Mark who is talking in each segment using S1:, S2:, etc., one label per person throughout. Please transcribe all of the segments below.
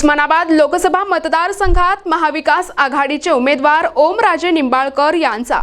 S1: उस्मानाबाद लोकसभा मतदारसंघात महाविकास आघाडीचे उमेदवार ओमराजे निंबाळकर यांचा.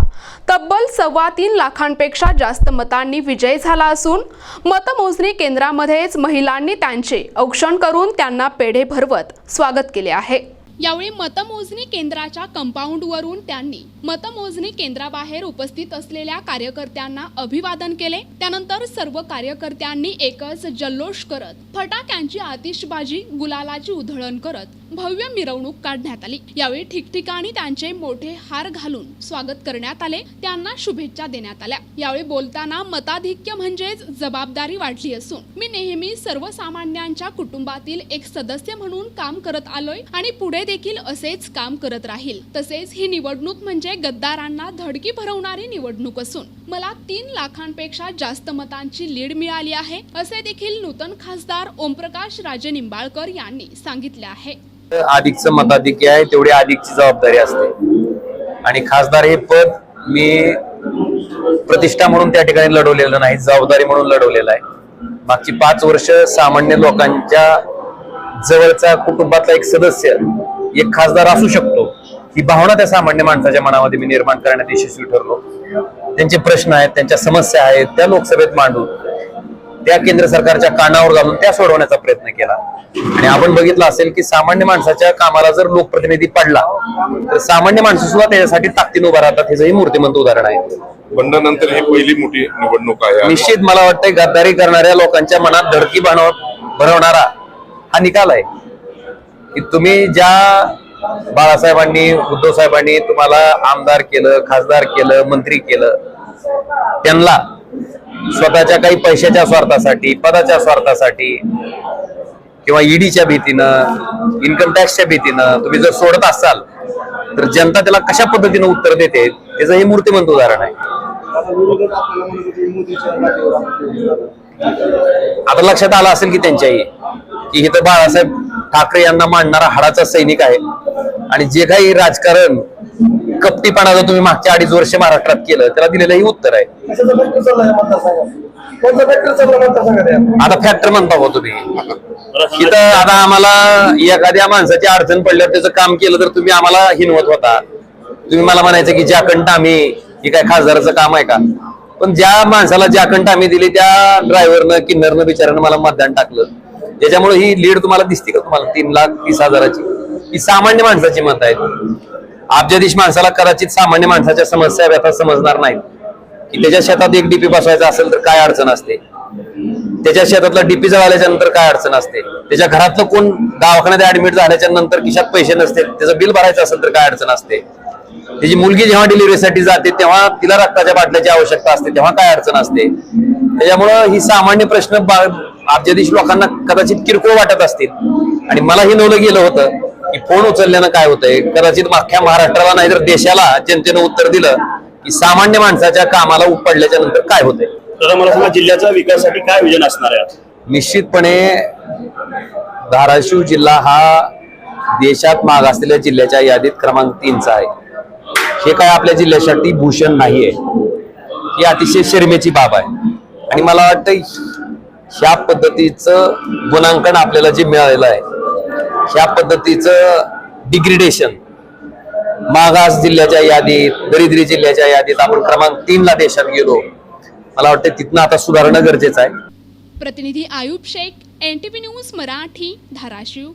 S1: तब्बल सव्वा तीन लाखांपेक्षा जास्त मतांनी विजय झाला असून मतमोजणी केंद्रामध्येच महिलांनी त्यांचे औक्षण करून त्यांना पेढे भरवत स्वागत केले आहे. यावेळी मतमोजणी केंद्राच्या कंपाऊंडवरून त्यांनी मतमोजणी केंद्राबाहेर उपस्थित असलेल्या कार्यकर्त्यांना अभिवादन केले. त्यानंतर सर्व कार्यकर्त्यांनी एकच जल्लोष करत फटाक्यांची आतिषबाजी गुलालाची उधळण करत भव्य मिरवणूक काढण्यात आली. यावेळी ठिकठिकाणी त्यांचे मोठे हार घालून स्वागत करण्यात आले. त्यांना शुभेच्छा देण्यात आल्या. यावेळी बोलताना मताधिक्य म्हणजेच जबाबदारी वाढली असून मी नेहमी सर्वसामान्यांच्या कुटुंबातील एक सदस्य म्हणून काम करत आलोय आणि पुढे देखील असेच काम करत राहील. तसेच ही निवडणूक म्हणजे गद्दारांना धडकी भरवणारी निवडणूक असून मला तीन लाखांपेक्षा जास्त मतांची लीड मिळाली आहे असे देखील नूतन खासदार ओमप्रकाश राजे निंबाळकर यांनी सांगितले आहे.
S2: अधिकचं मताधिक्य आहे तेवढी अधिकची जबाबदारी असते. आणि खासदार हे पद मी प्रतिष्ठा म्हणून त्या ठिकाणी लढवलेलं नाही जबाबदारी म्हणून लढवलेलं आहे. मागची पाच वर्ष सामान्य लोकांच्या जवळचा कुटुंबातला एक सदस्य एक खासदार असू शकतो. ही भावना त्या सामान्य माणसाच्या मनामध्ये मी निर्माण करण्यात यशस्वी ठरलो. त्यांचे प्रश्न आहेत त्यांच्या समस्या आहेत त्या लोकसभेत मांडून त्या केंद्र सरकारच्या कानावर घालून त्या सोडवण्याचा प्रयत्न केला. आणि आपण बघितलं असेल की सामान्य माणसाच्या कामाला जर लोकप्रतिनिधी पडला तर सामान्य माणसं सुद्धा त्याच्यासाठी ताकदीने उभा राहतात हे श्रीमंत उदाहरण आहे.
S3: बंडानंतर ही पहिली मोठी निवडणूक आहे.
S2: निश्चित मला वाटतंय गद्दारी करणाऱ्या लोकांच्या मनात धडकी बनव भरवणारा हा निकाल आहे. की तुम्ही ज्या बाळासाहेबांनी उद्धव साहेबांनी तुम्हाला आमदार केलं खासदार केलं मंत्री केलं त्यांना स्वतःच्या काही पैशाच्या स्वार्थासाठी पदाच्या स्वार्थासाठी किंवा ईडीच्या भीतीनं इन्कम टॅक्सच्या भीतीनं तुम्ही जर सोडत असाल तर जनता त्याला कशा पद्धतीनं उत्तर देते त्याचं हे मूर्तिमंत उदाहरण आहे. आता लक्षात आलं असेल की त्यांच्याही की इथं बाळासाहेब ठाकरे यांना मांडणारा हाडाचा सैनिक आहे. आणि जे काही राजकारण कपटीपणाचं तुम्ही मागच्या अडीच वर्ष महाराष्ट्रात केलं त्याला दिलेलं हे उत्तर आहे? आता फॅक्टर म्हणता हो तुम्ही. इथं आता आम्हाला एखाद्या माणसाची अडचण पडल्यावर त्याचं काम केलं तर तुम्ही आम्हाला हिनवत होता. तुम्ही मला म्हणायचं की ज्याकंठ आम्ही ही काय खासदाराचं काम आहे का? पण ज्या माणसाला ज्याकंठ आम्ही दिली त्या ड्रायव्हरनं किन्नरनं बिचारानं मला मतदान टाकलं. त्याच्यामुळे ही लीड तुम्हाला दिसते का तुम्हाला? तीन लाख तीस हजाराची. ही सामान्य माणसाची मत आहेत. अब्जाधीश माणसाला कदाचित सामान्य माणसाच्या समस्या व्यथा समजणार नाहीत. की त्याच्या शेतात एक डीपी बसवायचा असेल तर काय अडचण असते? त्याच्या शेतातला डीपी जळाल्याच्या नंतर काय अडचण असते? त्याच्या घरातलं कोण दवाखान्यात ऍडमिट झाल्याच्यानंतर खिशात पैसे नसते त्याचं बिल भरायचं असेल तर काय अडचण असते? त्याची मुलगी जेव्हा डिलिव्हरीसाठी जाते तेव्हा तिला रक्ताच्या बाटल्याची आवश्यकता असते तेव्हा काय अडचण असते? त्याच्यामुळं ही सामान्य प्रश्न अब्जाधीश लोकांना कदाचित किरकोळ वाटत असतील. आणि मला हे नवलं गेलं होतं की फोन उचलल्यानं काय होतंय? कदाचित अख्ख्या महाराष्ट्राला नाही तर देशाला जनतेनं उत्तर दिलं की सामान्य माणसाच्या कामाला उपडल्याच्या नंतर काय होतंय?
S4: तर मला सांगा जिल्ह्याच्या विकासासाठी काय विजन असणार आहे?
S2: निश्चितपणे धाराशिव जिल्हा हा देशात माग असलेल्या जिल्ह्याच्या यादीत क्रमांक तीनचा आहे. हे काय आपल्या जिल्ह्यासाठी भूषण नाहीये. ही अतिशय शर्मेची बाब आहे. आणि मला वाटतं ह्या पद्धतीचं गुणांकन आपल्याला जे मिळालेलं आहे ह्या पद्धतीचं डिग्रिडेशन मागास जिल्ह्याच्या यादीत दरिद्री जिल्ह्याच्या यादीत आपण क्रमांक तीनला देशात गेलो. मला वाटतं तिथनं आता सुधारणं गरजेचं आहे.
S1: प्रतिनिधी आयुब शेख एनटीपी न्यूज मराठी धाराशिव.